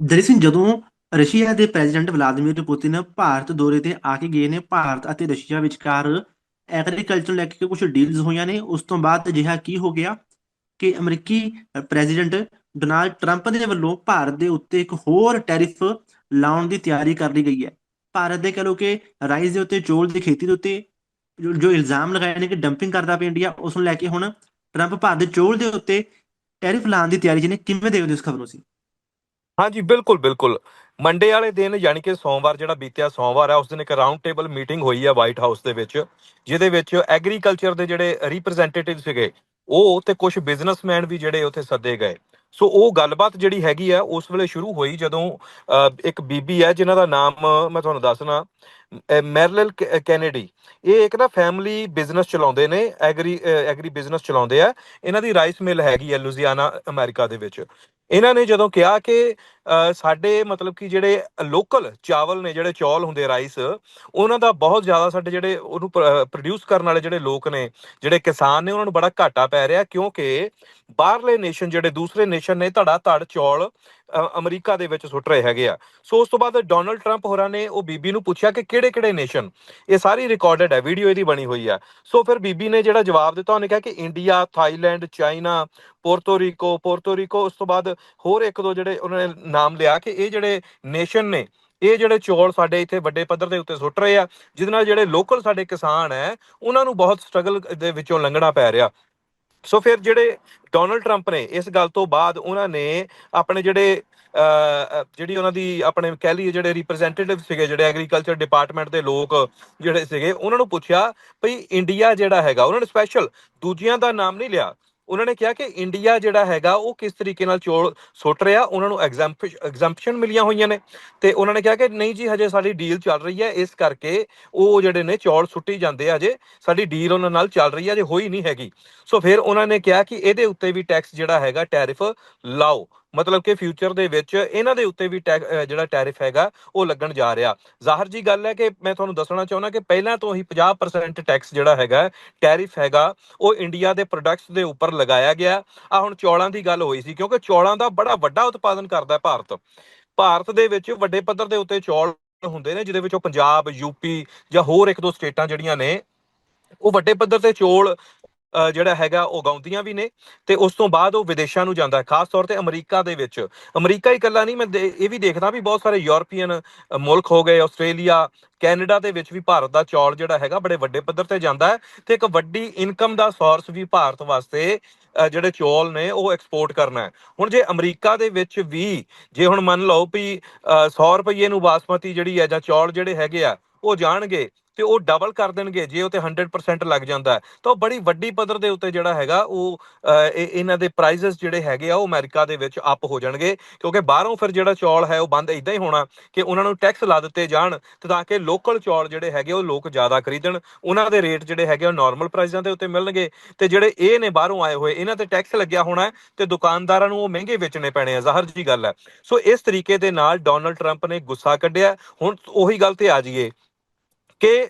ਦਰੀ ਸਿੰਘ, ਜਦੋਂ ਰਸ਼ੀਆ ਦੇ ਪ੍ਰੈਜ਼ੀਡੈਂਟ ਵਲਾਦੀਮੀਰ ਪੁਤਿਨ ਭਾਰਤ ਦੌਰੇ ਤੇ ਆ ਕੇ ਗਏ ਨੇ, ਭਾਰਤ ਅਤੇ ਰਸ਼ੀਆ ਵਿਚਕਾਰ ਐਗਰੀਕਲਚਰ ਲੈ ਕੇ ਕੁਝ ਡੀਲਸ ਹੋਈਆਂ ਨੇ, ਉਸ ਤੋਂ ਬਾਅਦ ਅਜਿਹਾ ਕੀ ਹੋ ਗਿਆ ਕਿ ਅਮਰੀਕੀ ਪ੍ਰੈਜ਼ੀਡੈਂਟ ਡੋਨਾਲਡ ਟਰੰਪ ਦੇ ਵੱਲੋਂ ਭਾਰਤ ਦੇ ਉੱਤੇ ਇੱਕ ਹੋਰ ਟੈਰਿਫ ਲਾਉਣ ਦੀ ਤਿਆਰੀ ਕਰ ਲਈ ਗਈ ਹੈ। ਭਾਰਤ ਦੇ ਕਹ ਲੋ ਕਿ ਰਾਈਸ ਦੇ ਉੱਤੇ, ਚੌਲ ਦੀ ਖੇਤੀ ਦੇ ਉੱਤੇ ਜੋ ਇਲਜ਼ਾਮ ਲਗਾਏ ਨੇ ਕਿ ਡੰਪਿੰਗ ਕਰਦਾ ਪਿਆ ਇੰਡੀਆ ਉਸ ਨੂੰ ਲੈ ਕੇ ਹੁਣ ਟਰੰਪ ਭਾਰਤ ਦੇ ਚੌਲ ਦੇ ਉੱਤੇ ਟੈਰਿਫ ਲਾਉਣ ਦੀ ਤਿਆਰੀ ਜਿਹਨੇ ਕਿਵੇਂ ਦੇਖਦੇ ਹੋ ਇਸ ਖਬਰ ਨੂੰ ਸੀ ਹਾਂਜੀ, ਬਿਲਕੁਲ ਬਿਲਕੁਲ। ਮੰਡੇ ਵਾਲੇ ਦਿਨ ਯਾਨੀ ਕਿ ਸੋਮਵਾਰ ਜਿਹੜਾ ਬੀਤਿਆ, ਸੋਮਵਾਰ ਹੈ ਉਸ ਦਿਨ ਇੱਕ ਰਾਉਂਡ ਟੇਬਲ ਮੀਟਿੰਗ ਹੋਈ ਹੈ ਵਾਈਟ ਹਾਊਸ ਦੇ ਵਿੱਚ, ਜਿਹਦੇ ਵਿੱਚ ਐਗਰੀਕਲਚਰ ਦੇ ਜਿਹੜੇ ਰਿਪਰੈਜ਼ੈਂਟੇਟਿਵ ਸੀਗੇ, ਉਹ ਤੇ ਕੁਝ ਬਿਜ਼ਨਸਮੈਨ ਵੀ ਜਿਹੜੇ ਉੱਥੇ ਸੱਦੇ ਗਏ। ਸੋ ਉਹ ਗੱਲਬਾਤ ਜਿਹੜੀ ਹੈਗੀ ਆ, ਉਸ ਵੇਲੇ ਸ਼ੁਰੂ ਹੋਈ ਜਦੋਂ ਇੱਕ ਬੀਬੀ ਹੈ, ਜਿਨ੍ਹਾਂ ਦਾ ਨਾਮ ਮੈਂ ਤੁਹਾਨੂੰ ਦੱਸਣਾ ਮੈਰਲਲ ਕੈਨੇਡੀ। ਇਹ ਇੱਕ ਨਾ ਫੈਮਿਲੀ ਬਿਜ਼ਨਸ ਚਲਾਉਂਦੇ ਨੇ ਐਗਰੀ ਐਗਰੀ ਬਿਜ਼ਨਸ ਚਲਾਉਂਦੇ ਆ। ਇਹਨਾਂ ਦੀ ਰਾਈਸ ਮਿਲ ਹੈਗੀ ਹੈ ਲੁਜ਼ੀਆਨਾ ਅਮਰੀਕਾ ਦੇ ਵਿੱਚ। ਇਹਨਾਂ ਨੇ ਜਦੋਂ ਕਿਹਾ ਕਿ ਸਾਡੇ ਮਤਲਬ ਕਿ ਜਿਹੜੇ ਲੋਕਲ ਚਾਵਲ ਨੇ, ਜਿਹੜੇ ਚੌਲ ਹੁੰਦੇ ਰਾਈਸ ਉਹਨਾਂ ਦਾ ਬਹੁਤ ਜ਼ਿਆਦਾ ਸਾਡੇ ਜਿਹੜੇ ਉਹਨੂੰ ਪ੍ਰੋਡਿਊਸ ਕਰਨ ਵਾਲੇ ਜਿਹੜੇ ਲੋਕ ਨੇ, ਜਿਹੜੇ ਕਿਸਾਨ ਨੇ, ਉਹਨਾਂ ਨੂੰ ਬੜਾ ਘਾਟਾ ਪੈ ਰਿਹਾ ਕਿਉਂਕਿ ਬਾਹਰਲੇ ਨੇਸ਼ਨ ਜਿਹੜੇ ਦੂਸਰੇ ਨੇਸ਼ਨ ਨੇ ਧੜਾ ਧੜ ਚੌਲ ਅਮਰੀਕਾ ਦੇ ਵਿੱਚ ਸੁੱਟ ਰਹੇ ਹੈਗੇ ਆ। ਸੋ ਉਸ ਤੋਂ ਬਾਅਦ ਡੋਨਲਡ ਟਰੰਪ ਹੋਰਾਂ ਨੇ ਉਹ ਬੀਬੀ ਨੂੰ ਪੁੱਛਿਆ ਕਿ ਕਿਹੜੇ ਕਿਹੜੇ ਨੇਸ਼ਨ ਇਹ ਸਾਰੀ ਰਿਕਾਰਡਡ ਹੈ ਵੀਡੀਓ ਇਹਦੀ ਬਣੀ ਹੋਈ ਆ। ਸੋ ਫਿਰ ਬੀਬੀ ਨੇ ਜਿਹੜਾ ਜਵਾਬ ਦਿੱਤਾ, ਉਹਨੇ ਕਿਹਾ ਕਿ India Thailand China Puerto Rico Puerto Rico ਉਸ ਤੋਂ ਬਾਅਦ ਹੋਰ ਇੱਕ ਦੋ ਜਿਹੜੇ ਉਹਨਾਂ ਨੇ ਨਾਮ ਲਿਆ ਕਿ ਇਹ ਜਿਹੜੇ ਨੇਸ਼ਨ ਨੇ, ਇਹ ਜਿਹੜੇ ਚੌਲ ਸਾਡੇ ਇੱਥੇ ਵੱਡੇ ਪੱਧਰ ਦੇ ਉੱਤੇ ਸੁੱਟ ਰਹੇ ਆ, ਜਿਹਦੇ ਨਾਲ ਜਿਹੜੇ ਲੋਕਲ ਸਾਡੇ ਕਿਸਾਨ ਹੈ, ਉਹਨਾਂ ਨੂੰ ਬਹੁਤ ਸਟਰਗਲ ਦੇ ਵਿੱਚੋਂ ਲੰਘਣਾ ਪੈ ਰਿਹਾ। ਸੋ ਫਿਰ ਜਿਹੜੇ ਡੋਨਲਡ ਟਰੰਪ ਨੇ, ਇਸ ਗੱਲ ਤੋਂ ਬਾਅਦ ਉਹਨਾਂ ਨੇ ਆਪਣੇ ਜਿਹੜੇ ਜਿਹੜੀ ਉਹਨਾਂ ਦੀ ਆਪਣੇ ਕਹਿ ਲਈਏ ਜਿਹੜੇ ਰਿਪਰੈਜ਼ੈਂਟੇਟਿਵ ਸੀਗੇ, ਜਿਹੜੇ ਐਗਰੀਕਲਚਰ ਡਿਪਾਰਟਮੈਂਟ ਦੇ ਲੋਕ ਜਿਹੜੇ ਸੀਗੇ, ਉਹਨਾਂ ਨੂੰ ਪੁੱਛਿਆ, ਭਈ ਇੰਡੀਆ ਜਿਹੜਾ ਹੈਗਾ, ਉਹਨਾਂ ਨੇ ਸਪੈਸ਼ਲ ਦੂਜਿਆਂ ਦਾ ਨਾਮ ਨਹੀਂ ਲਿਆ। ਉਹਨਾਂ ਨੇ ਕਿਹਾ ਕਿ ਇੰਡੀਆ ਜਿਹੜਾ ਹੈਗਾ, ਉਹ ਕਿਸ ਤਰੀਕੇ ਨਾਲ ਚੋਲ ਸੁੱਟ ਰਿਹਾ, ਉਹਨਾਂ ਨੂੰ ਐਗਜ਼ੈਂਪਸ਼ਨ ਮਿਲੀਆਂ ਹੋਈਆਂ ਨੇ। ਤੇ ਉਹਨਾਂ ਨੇ ਕਿਹਾ ਕਿ ਨਹੀਂ ਜੀ, ਹਜੇ ਸਾਡੀ ਡੀਲ ਚੱਲ ਰਹੀ ਹੈ, ਇਸ ਕਰਕੇ ਉਹ ਜਿਹੜੇ ਨੇ ਚੌਲ ਸੁੱਟੀ ਜਾਂਦੇ ਆ ਹਜੇ। ਸਾਡੀ ਡੀਲ ਉਹਨਾਂ ਨਾਲ ਚੱਲ ਰਹੀ ਹੈ ਜੇ ਹੋਈ ਨਹੀਂ ਹੈਗੀ। ਸੋ ਫਿਰ ਉਹਨਾਂ ਨੇ ਕਿਹਾ ਕਿ ਇਹਦੇ ਉੱਤੇ ਵੀ ਟੈਕਸ ਜਿਹੜਾ ਹੈਗਾ ਟੈਰਿਫ ਲਾਓ। ਮਤਲਬ ਕਿ ਫਿਊਚਰ ਦੇ ਵਿੱਚ ਇਹਨਾਂ ਦੇ ਉੱਤੇ ਵੀ ਟੈਕ- ਜਿਹੜਾ ਟੈਰਿਫ ਹੈਗਾ, ਉਹ ਲੱਗਣ ਜਾ ਰਿਹਾ। ਜ਼ਾਹਰ ਜੀ ਗੱਲ ਹੈ ਕਿ ਮੈਂ ਤੁਹਾਨੂੰ ਦੱਸਣਾ ਚਾਹੁੰਦਾ ਕਿ ਪਹਿਲਾਂ ਤੋਂ ਹੀ 50% ਟੈਕਸ ਜਿਹੜਾ ਹੈਗਾ ਟੈਰਿਫ ਹੈਗਾ, ਉਹ ਇੰਡੀਆ ਦੇ ਪ੍ਰੋਡਕਟਸ ਦੇ ਉੱਪਰ ਲਗਾਇਆ ਗਿਆ। ਆ ਹੁਣ ਚੌਲਾਂ ਦੀ ਗੱਲ ਹੋਈ ਸੀ, ਕਿਉਂਕਿ ਚੌਲਾਂ ਦਾ ਬੜਾ ਵੱਡਾ ਉਤਪਾਦਨ ਕਰਦਾ ਭਾਰਤ। ਭਾਰਤ ਦੇ ਵਿੱਚ ਵੱਡੇ ਪੱਧਰ ਦੇ ਉੱਤੇ ਚੌਲ ਹੁੰਦੇ ਨੇ, ਜਿਹਦੇ ਵਿੱਚੋਂ ਪੰਜਾਬ ਯੂਪੀ ਜਾਂ ਹੋਰ ਇੱਕ ਦੋ ਸਟੇਟਾਂ ਜਿਹੜੀਆਂ ਨੇ, ਉਹ ਵੱਡੇ ਪੱਧਰ ਤੇ ਚੌਲ ਜਿਹੜਾ ਹੈਗਾ ਉਹ ਉਗਾਉਂਦੀਆਂ ਵੀ ਨੇ ਤੇ ਉਸ ਤੋਂ ਬਾਅਦ ਉਹ ਵਿਦੇਸ਼ਾਂ ਨੂੰ ਜਾਂਦਾ ਹੈ। ਖਾਸ ਤੌਰ ਤੇ ਅਮਰੀਕਾ ਦੇ ਵਿੱਚ। ਅਮਰੀਕਾ ਹੀ ਇਕੱਲਾ ਨਹੀਂ ਮੈਂ ਦੇ- ਇਹ ਵੀ ਦੇਖਦਾ ਵੀ ਬਹੁਤ ਸਾਰੇ ਯੂਰਪੀਅਨ ਮੁਲਕ ਹੋ ਗਏ ਆਸਟ੍ਰੇਲੀਆ ਕੈਨੇਡਾ ਦੇ ਵਿੱਚ ਵੀ ਭਾਰਤ ਦਾ ਚੌਲ ਜਿਹੜਾ ਹੈਗਾ ਬੜੇ ਵੱਡੇ ਪੱਧਰ ਤੇ ਜਾਂਦਾ ਹੈ ਤੇ ਇੱਕ ਵੱਡੀ ਇਨਕਮ ਦਾ ਸੋਰਸ ਵੀ ਭਾਰਤ ਵਾਸਤੇ ਅ, ਜਿਹੜੇ ਚੌਲ ਨੇ ਉਹ ਐਕਸਪੋਰਟ ਕਰਨਾ ਹੈ। ਹੁਣ ਜੇ ਅਮਰੀਕਾ ਦੇ ਵਿੱਚ ਵੀ ਜੇ ਹੁਣ ਮੰਨ ਲਓ ਵੀ ਅ, 100 ਰੁਪਏ ਨੂੰ ਬਾਸਮਤੀ ਜਿਹੜੀ ਹੈ ਜਾਂ ਚੌਲ ਜਿਹੜੇ ਹੈਗੇ ਆ ਉਹ ਜਾਣਗੇ ਤੇ ਉਹ ਡਬਲ ਕਰ ਦੇਣਗੇ, ਜੇ ਉਹ ਤੇ 100% ਲੱਗ ਜਾਂਦਾ ਤਾਂ ਉਹ ਬੜੀ ਵੱਡੀ ਪੱਧਰ ਦੇ ਉੱਤੇ ਜਿਹੜਾ ਹੈਗਾ, ਉਹ ਇਹਨਾਂ ਦੇ ਪ੍ਰਾਈਸਸ ਜਿਹੜੇ ਹੈਗੇ ਆ, ਉਹ ਅਮਰੀਕਾ ਦੇ ਵਿੱਚ ਅਪ ਹੋ ਜਾਣਗੇ। ਕਿਉਂਕਿ ਬਾਹਰੋਂ ਫਿਰ ਜਿਹੜਾ ਚੌਲ ਹੈ, ਉਹ ਬੰਦ ਇਦਾਂ ਹੀ ਹੋਣਾ ਕਿ ਉਹਨਾਂ ਨੂੰ ਟੈਕਸ ਲਾ ਦਿੱਤੇ ਜਾਣ ਤੇ ਤਾਂ ਕਿ ਲੋਕਲ ਚੌਲ ਜਿਹੜੇ ਹੈਗੇ, ਉਹ ਲੋਕ ਜ਼ਿਆਦਾ ਖਰੀਦਣ। ਉਹਨਾਂ ਦੇ ਰੇਟ ਜਿਹੜੇ ਹੈਗੇ, ਉਹ ਨਾਰਮਲ ਪ੍ਰਾਈਸਾਂ ਦੇ ਉੱਤੇ ਮਿਲਣਗੇ। ਤੇ ਜਿਹੜੇ ਇਹ ਨੇ ਬਾਹਰੋਂ ਆਏ ਹੋਏ, ਇਹਨਾਂ ਤੇ ਟੈਕਸ ਲੱਗਿਆ ਹੋਣਾ ਹੈ ਤੇ ਦੁਕਾਨਦਾਰਾਂ ਨੂੰ ਉਹ ਮਹਿੰਗੇ ਵੇਚਣੇ ਪੈਣੇ ਆ। ਜ਼ਾਹਰ ਜੀ ਗੱਲ ਹੈ। ਸੋ ਇਸ ਤਰੀਕੇ ਦੇ ਨਾਲ ਡੋਨਲਡ ਟਰੰਪ ਨੇ ਗੁੱਸਾ ਕੱਢਿਆ। ਹੁਣ ਉਹੀ ਗੱਲ ਤੇ ਆ ਜਾਈਏ। ਕਿ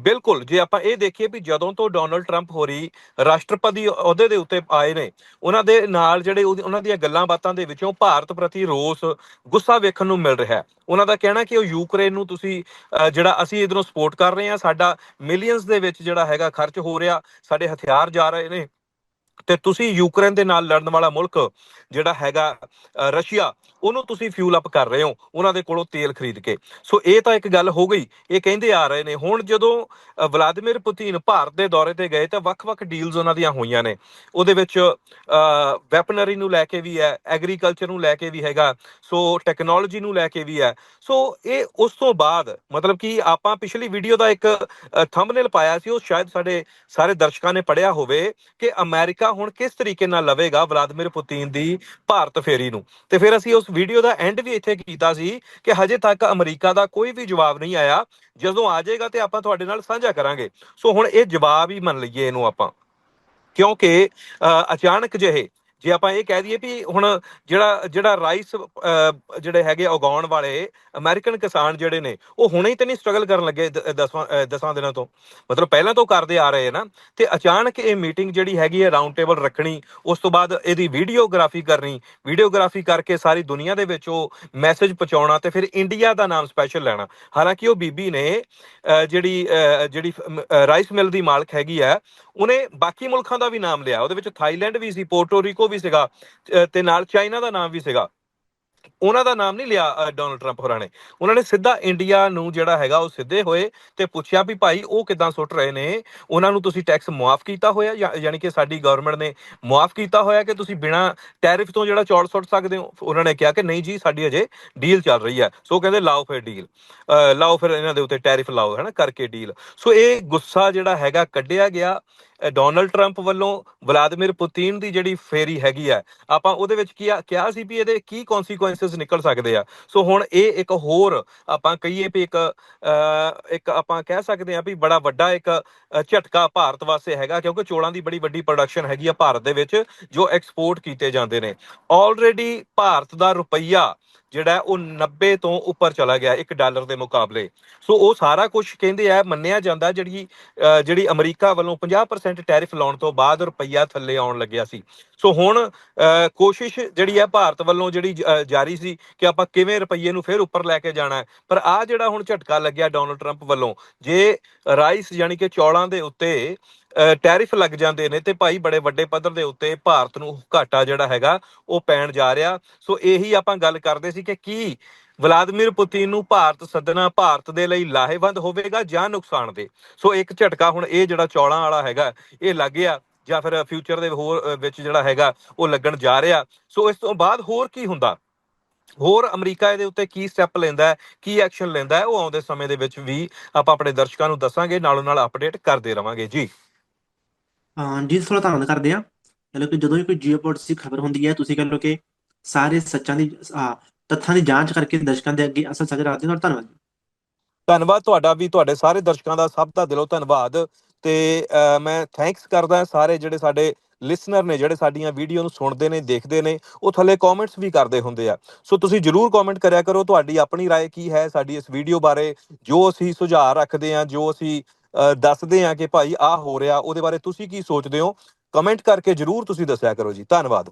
ਬਿਲਕੁਲ ਜੇ ਆਪਾਂ ਇਹ ਦੇਖੀਏ ਵੀ ਜਦੋਂ ਤੋਂ ਡੋਨਲਡ ਟਰੰਪ ਹੋਰੀ ਰਾਸ਼ਟਰਪਤੀ ਅਹੁਦੇ ਦੇ ਉੱਤੇ ਆਏ ਨੇ ਉਹਨਾਂ ਦੇ ਨਾਲ ਜਿਹੜੇ ਉਹਨਾਂ ਦੀਆਂ ਗੱਲਾਂ ਬਾਤਾਂ ਦੇ ਵਿੱਚੋਂ ਭਾਰਤ ਪ੍ਰਤੀ ਰੋਸ ਗੁੱਸਾ ਵੇਖਣ ਨੂੰ ਮਿਲ ਰਿਹਾ। ਹੈ ਉਹਨਾਂ ਦਾ ਕਹਿਣਾ ਕਿ ਉਹ ਯੂਕਰੇਨ ਨੂੰ ਤੁਸੀਂ ਅ, ਜਿਹੜਾ ਅਸੀਂ ਇਧਰੋਂ ਸਪੋਰਟ ਕਰ ਰਹੇ ਹਾਂ ਸਾਡਾ ਮਿਲੀਅਨਸ ਦੇ ਵਿੱਚ ਜਿਹੜਾ ਹੈਗਾ ਖਰਚ ਹੋ ਰਿਹਾ ਸਾਡੇ ਹਥਿਆਰ ਜਾ ਰਹੇ ਨੇ ਤੇ ਤੁਸੀਂ ਯੂਕਰੇਨ ਦੇ ਨਾਲ ਲੜਨ ਵਾਲਾ ਮੁਲਕ ਜਿਹੜਾ ਹੈਗਾ ਰਸ਼ੀਆ ਉਹਨੂੰ ਤੁਸੀਂ ਫਿਊਲ ਅਪ ਕਰ ਰਹੇ ਹੋ ਉਹਨਾਂ ਦੇ ਕੋਲੋਂ ਤੇਲ ਖਰੀਦ ਕੇ। ਸੋ ਇਹ ਤਾਂ ਇੱਕ ਗੱਲ ਹੋ ਗਈ। ਇਹ ਕਹਿੰਦੇ ਆ ਰਹੇ ਨੇ ਹੁਣ ਜਦੋਂ ਅ, ਵਲਾਦੀਮੀਰ ਪੁਤਿਨ ਭਾਰਤ ਦੇ ਦੌਰੇ ਤੇ ਗਏ ਤਾਂ ਵੱਖ-ਵੱਖ ਡੀਲਸ ਉਹਨਾਂ ਦੀਆਂ ਹੋਈਆਂ ਨੇ। ਉਹਦੇ ਵਿੱਚ ਵੈਪਨਰੀ ਨੂੰ ਲੈ ਕੇ ਵੀ ਹੈ ਐਗਰੀਕਲਚਰ ਨੂੰ ਲੈ ਕੇ ਵੀ ਹੈਗਾ ਸੋ ਟੈਕਨੋਲੋਜੀ ਨੂੰ ਲੈ ਕੇ ਵੀ ਹੈ। ਸੋ ਇਹ ਉਸ ਤੋਂ ਬਾਅਦ ਮਤਲਬ ਕਿ ਆਪਾਂ ਪਿਛਲੀ ਵੀਡੀਓ ਦਾ ਇੱਕ ਥੰਬਨੇਲ ਪਾਇਆ ਸੀ ਉਹ ਸ਼ਾਇਦ ਸਾਡੇ ਸਾਰੇ ਦਰਸ਼ਕਾਂ ਨੇ ਪੜਿਆ ਹੋਵੇ ਕਿ ਅਮਰੀਕਾ ਹੁਣ ਕਿਸ ਤਰੀਕੇ ਨਾਲ ਲਵੇਗਾ ਵਲਾਦੀਮੀਰ ਪੁਤਿਨ ਦੀ ਭਾਰਤ ਫੇਰੀ ਨੂੰ। ਤੇ ਫਿਰ ਅਸੀਂ ਉਸ ਵੀਡੀਓ ਦਾ ਐਂਡ ਵੀ ਇੱਥੇ ਕੀਤਾ ਸੀ ਕਿ ਹਜੇ ਤੱਕ ਅਮਰੀਕਾ ਦਾ ਕੋਈ ਵੀ ਜਵਾਬ ਨਹੀਂ ਆਇਆ। ਜਦੋਂ ਆ ਜਾਏਗਾ ਤੇ ਆਪਾਂ ਤੁਹਾਡੇ ਨਾਲ ਸਾਂਝਾ ਕਰਾਂਗੇ। ਸੋ ਹੁਣ ਇਹ ਜਵਾਬ ਹੀ ਮੰਨ ਲਈਏ ਇਹਨੂੰ ਆਪਾਂ। ਕਿਉਂਕਿ ਅ, ਅਚਾਨਕ ਜਿਹੇ ਜੇ ਆਪਾਂ ਇਹ ਕਹਿ ਦਈਏ ਵੀ ਹੁਣ ਜਿਹੜਾ ਜਿਹੜਾ ਰਾਈਸ ਜਿਹੜੇ ਹੈਗੇ ਉਗਾਉਣ ਵਾਲੇ ਅਮਰੀਕਨ ਕਿਸਾਨ ਜਿਹੜੇ ਨੇ, ਉਹ ਹੁਣੇ ਹੀ ਤੇ ਨਹੀਂ ਸਟਰਗਲ ਕਰਨ ਲੱਗੇ ਦ- ਦਸਾਂ ਅਹ, ਦਸਾਂ ਦਿਨਾਂ ਤੋਂ। ਮਤਲਬ ਪਹਿਲਾਂ ਤੋਂ ਕਰਦੇ ਆ ਰਹੇ ਨਾ, ਤੇ ਅਚਾਨਕ ਇਹ ਮੀਟਿੰਗ ਜਿਹੜੀ ਹੈਗੀ ਹੈ ਰਾਉਂਡ ਟੇਬਲ ਰੱਖਣੀ, ਉਸ ਤੋਂ ਬਾਅਦ ਇਹਦੀ ਵੀਡੀਓਗ੍ਰਾਫੀ ਕਰਨੀ ਵੀਡੀਓਗ੍ਰਾਫੀ ਕਰਕੇ ਸਾਰੀ ਦੁਨੀਆ ਦੇ ਵਿੱਚ ਉਹ ਮੈਸੇਜ ਪਹੁੰਚਾਉਣਾ ਤੇ ਫਿਰ ਇੰਡੀਆ ਦਾ ਨਾਮ ਸਪੈਸ਼ਲ ਲੈਣਾ। ਹਾਲਾਂਕਿ ਉਹ ਬੀਬੀ ਨੇ ਜਿਹੜੀ ਜਿਹੜੀ ਰਾਈਸ ਮਿਲ ਦੀ ਮਾਲਕ ਹੈਗੀ ਆ, ਉਹਨੇ ਬਾਕੀ ਮੁਲਕਾਂ ਦਾ ਵੀ ਨਾਮ ਲਿਆ, ਉਹਦੇ ਵਿੱਚ ਥਾਈਲੈਂਡ ਵੀ ਸੀ ਪੋਰਟੋ ਰੀਕੋ ਵੀ ਸੀਗਾ ਤੇ ਨਾਲ ਚਾਈਨਾ ਦਾ ਨਾਮ ਵੀ ਸੀਗਾ। ਉਹਨਾਂ ਦਾ ਨਾਮ ਨਹੀਂ ਲਿਆ ਡੋਨਲਡ ਟਰੰਪ ਹੋਰਾਂ ਨੇ। ਉਹਨਾਂ ਨੇ ਸਿੱਧਾ ਇੰਡੀਆ ਨੂੰ ਜਿਹੜਾ ਹੈਗਾ ਉਹ ਸਿੱਧੇ ਹੋਏ ਤੇ ਪੁੱਛਿਆ ਵੀ ਭਾਈ, ਉਹ ਕਿਦਾਂ ਸੁੱਟ ਰਹੇ ਨੇ? ਉਹਨਾਂ ਨੂੰ ਤੁਸੀਂ ਟੈਕਸ ਮੁਆਫ ਕੀਤਾ ਹੋਇਆ ਯਾਨੀ ਕਿ ਸਾਡੀ ਗਵਰਨਮੈਂਟ ਨੇ ਮੁਆਫ ਕੀਤਾ ਹੋਇਆ ਕਿ ਤੁਸੀਂ ਬਿਨਾ ਟੈਰਿਫ ਤੋਂ ਜਿਹੜਾ ਚੌੜ ਸੁੱਟ ਸਕਦੇ ਹੋ? ਉਹਨਾਂ ਨੇ ਕਿਹਾ ਕਿ ਨਹੀਂ ਜੀ, ਸਾਡੀ ਅਜੇ ਡੀਲ ਚੱਲ ਰਹੀ ਹੈ। ਸੋ ਕਹਿੰਦੇ, ਲਾਓ ਫਿਰ ਡੀਲ ਲਾਓ ਫਿਰ ਇਹਨਾਂ ਦੇ ਉੱਤੇ ਟੈਰਿਫ ਲਾਓ ਹੈਨਾ ਕਰਕੇ ਡੀਲ ਸੋ ਇਹ ਗੁੱਸਾ ਜਿਹੜਾ ਹੈਗਾ ਕੱਢਿਆ ਗਿਆ। ਡੋਨਲਡ ਟਰੰਪ ਵੱਲੋਂ ਵਲਾਦੀਮਿਰ ਪੁਤਿਨ ਦੀ ਜਿਹੜੀ ਫੇਰੀ ਹੈਗੀ ਆ ਆਪਾਂ ਉਹਦੇ ਵਿੱਚ ਕੀ ਕਿਹਾ ਸੀ ਵੀ ਇਹਦੇ ਕੀ ਕਨਸੀਕੁਐਂਸਸ ਨਿਕਲ ਸਕਦੇ ਆ। ਸੋ ਹੁਣ ਇਹ ਇੱਕ ਹੋਰ ਆਪਾਂ ਕਹੀਏ ਵੀ ਇੱਕ ਅਹ, ਇੱਕ ਆਪਾਂ ਕਹਿ ਸਕਦੇ ਆ ਵੀ ਬੜਾ ਵੱਡਾ ਇੱਕ ਝਟਕਾ ਭਾਰਤ ਵਾਸਤੇ ਹੈਗਾ ਕਿਉਂਕਿ ਚੋਲਾਂ ਦੀ ਬੜੀ ਵੱਡੀ ਪ੍ਰੋਡਕਸ਼ਨ ਹੈਗੀ ਆ ਭਾਰਤ ਦੇ ਵਿੱਚ ਜੋ ਐਕਸਪੋਰਟ ਕੀਤੇ ਜਾਂਦੇ ਨੇ। ਆਲਰੇਡੀ ਭਾਰਤ ਦਾ ਰੁਪਈਆ ਜਿਹੜਾ ਉਹ 90 ਤੋਂ ਉੱਪਰ ਚਲਾ ਗਿਆ 1 ਡਾਲਰ ਦੇ ਮੁਕਾਬਲੇ। ਸੋ ਉਹ ਸਾਰਾ ਕੁਝ ਕਹਿੰਦੇ ਆ ਮੰਨਿਆ ਜਾਂਦਾ ਜਿਹੜੀ ਜਿਹੜੀ ਅਮਰੀਕਾ ਵੱਲੋਂ 50% ਟੈਰਿਫ ਲਾਉਣ ਤੋਂ ਬਾਅਦ ਰੁਪਈਆ ਥੱਲੇ ਆਉਣ ਲੱਗਿਆ ਸੀ। ਸੋ ਹੁਣ ਅਹ, ਕੋਸ਼ਿਸ਼ ਜਿਹੜੀ ਹੈ ਭਾਰਤ ਵੱਲੋਂ ਜਿਹੜੀ ਜਾਰੀ ਸੀ ਕਿ ਆਪਾਂ ਕਿਵੇਂ ਰੁਪਈਏ ਨੂੰ ਫਿਰ ਉੱਪਰ ਲੈ ਕੇ ਜਾਣਾ ਹੈ। ਪਰ ਆ ਜਿਹੜਾ ਹੁਣ ਝਟਕਾ ਲੱਗਿਆ ਡੋਨਲਡ ਟਰੰਪ ਵੱਲੋਂ ਜੇ ਰਾਈਸ ਯਾਨੀ ਕਿ ਚੌਲਾਂ ਦੇ ਉੱਤੇ ਟੈਰਿਫ ਲੱਗ ਜਾਂਦੇ ਨੇ ਤੇ ਭਾਈ ਬੜੇ ਵੱਡੇ ਪੱਧਰ ਦੇ ਉੱਤੇ ਭਾਰਤ ਨੂੰ ਘਾਟਾ ਜਿਹੜਾ ਹੈਗਾ ਉਹ ਪੈਣ ਜਾ ਰਿਹਾ। ਸੋ ਇਹੀ ਆਪਾਂ ਗੱਲ ਕਰਦੇ ਸੀ ਕਿ ਕੀ ਵਲਾਦੀਮਿਰ ਪੁਤਿਨ ਨੂੰ ਭਾਰਤ ਸੱਦਣਾ ਭਾਰਤ ਦੇ ਲਈ ਲਾਹੇਵੰਦ ਹੋਵੇਗਾ ਜਾਂ ਨੁਕਸਾਨ ਦੇ? ਸੋ ਇੱਕ ਝਟਕਾ ਹੁਣ ਇਹ ਜਿਹੜਾ ਚੌਲਾਂ ਵਾਲਾ ਹੈਗਾ, ਇਹ ਲੱਗ ਗਿਆ ਜਾਂ ਫਿਰ ਫਿਊਚਰ ਦੇ ਹੋਰ ਵਿੱਚ ਜਿਹੜਾ ਹੈਗਾ ਉਹ ਲੱਗਣ ਜਾ ਰਿਹਾ। ਸੋ ਇਸ ਤੋਂ ਬਾਅਦ ਹੋਰ ਕੀ ਹੁੰਦਾ? ਹੋਰ ਅਮਰੀਕਾ ਇਹਦੇ ਉੱਤੇ ਕੀ ਸਟੈਪ ਲੈਂਦਾ ਹੈ, ਕੀ ਐਕਸ਼ਨ ਲੈਂਦਾ ਹੈ, ਉਹ ਆਉਂਦੇ ਸਮੇਂ ਦੇ ਵਿੱਚ ਵੀ ਆਪਾਂ ਆਪਣੇ ਦਰਸ਼ਕਾਂ ਨੂੰ ਦੱਸਾਂਗੇ, ਨਾਲੋਂ ਨਾਲ ਅਪਡੇਟ ਕਰਦੇ ਰਵਾਂਗੇ। ਜੀ। ਹਾਂ ਜੀ ਥੋੜਾ ਧੰਨਵਾਦ ਕਰਦੇ ਆ ਚਲੋ ਕਿ ਜਦੋਂ ਵੀ ਕੋਈ ਜੀਓਪੋਲਿਟਿਕਸ ਦੀ ਖਬਰ ਹੁੰਦੀ ਹੈ ਤੁਸੀਂ ਕਹਿ ਲਓ ਕਿ ਸਾਰੇ ਸੱਚਾਂ ਦੀ ਆ, ਤੱਥਾਂ ਦੀ ਜਾਂਚ ਕਰਕੇ ਦਰਸ਼ਕਾਂ ਦੇ ਅੱਗੇ ਅਸਲ ਸੱਚ ਰੱਖਦੇ ਹੋ ਔਰ ਧੰਨਵਾਦ ਧੰਨਵਾਦ ਤੁਹਾਡਾ ਵੀ ਤੁਹਾਡੇ ਸਾਰੇ ਦਰਸ਼ਕਾਂ ਦਾ ਸਭ ਦਾ ਦਿਲੋਂ ਧੰਨਵਾਦ ਤੇ ਅਹ, ਮੈਂ ਥੈਂਕਸ ਕਰਦਾ ਸਾਰੇ ਜਿਹੜੇ ਸਾਡੇ ਲਿਸਨਰ ਨੇ ਜਿਹੜੇ ਸਾਡੀਆਂ ਵੀਡੀਓ ਨੂੰ ਸੁਣਦੇ ਨੇ ਦੇਖਦੇ ਨੇ ਉਹ ਥੱਲੇ ਕਮੈਂਟਸ ਵੀ ਕਰਦੇ ਹੁੰਦੇ ਆ ਸੋ ਤੁਸੀਂ ਜਰੂਰ ਕਮੈਂਟ ਕਰਿਆ ਕਰੋ ਤੁਹਾਡੀ ਆਪਣੀ رائے ਕੀ ਹੈ ਸਾਡੀ ਇਸ ਵੀਡੀਓ ਬਾਰੇ ਜੋ ਅਸੀਂ ਸੁਝਾਅ ਰੱਖਦੇ ਆ ਜੋ ਅਸੀਂ ਅਹ, ਦੱਸਦੇ ਆ ਕਿ ਭਾਈ ਆਹ ਹੋ ਰਿਹਾ, ਉਹਦੇ ਬਾਰੇ ਤੁਸੀਂ ਕੀ ਸੋਚਦੇ ਹੋ? ਕਮੈਂਟ ਕਰਕੇ ਜਰੂਰ ਤੁਸੀਂ ਦੱਸਿਆ ਕਰੋ ਜੀ। ਧੰਨਵਾਦ।